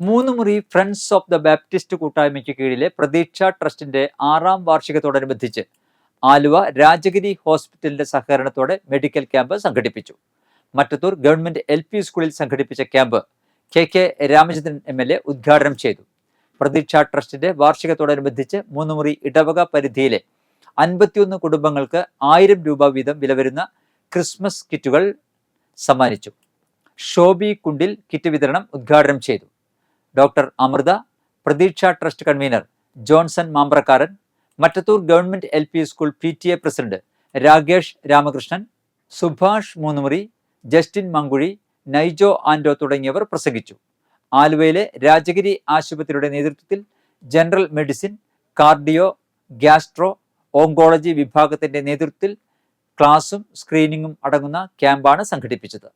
മുറി friends of the Baptist കൂട്ടായ്മയ്ക്ക് കീഴിലെ പ്രതീക്ഷ ട്രസ്റ്റിന്റെ ആറാം വാർഷികത്തോടനുബന്ധിച്ച് ആലുവ രാജഗിരി ഹോസ്പിറ്റലിന്റെ സഹകരണത്തോടെ മെഡിക്കൽ ക്യാമ്പ് സംഘടിപ്പിച്ചു. മറ്റത്തൂർ ഗവൺമെന്റ് എൽ പി സ്കൂളിൽ സംഘടിപ്പിച്ച camp K K Ramachandran M L A ഉദ്ഘാടനം ചെയ്തു. പ്രതീക്ഷ ട്രസ്റ്റിന്റെ വാർഷികത്തോടനുബന്ധിച്ച് മൂന്ന് മുറി ഇടവക പരിധിയിലെ അൻപത്തിയൊന്ന് കുടുംബങ്ങൾക്ക് ആയിരം രൂപ വീതം വില വരുന്ന ക്രിസ്മസ് കിറ്റുകൾ സമ്മാനിച്ചു. ഷോബി കുണ്ടിൽ കിറ്റ് വിതരണം ഉദ്ഘാടനം ചെയ്തു. Doctor Amritha Pratheeksha trust convener Johnson Mambrakkaran Mattathur government L P school P T A president Rakesh Ramakrishnan Subhash Moonnumuri Justin Mankuzhi Naijo Ando തുടങ്ങിയവർ പ്രസംഗിച്ചു. ആലുവയിലെ രാജഗിരി ആശുപത്രിയുടെ നേതൃത്വത്തിൽ general medicine cardio gastro oncology വിഭാഗത്തിന്റെ നേതൃത്വത്തിൽ ക്ലാസും സ്ക്രീനിങ്ങും അടങ്ങുന്ന ക്യാമ്പാണ് സംഘടിപ്പിച്ചത്.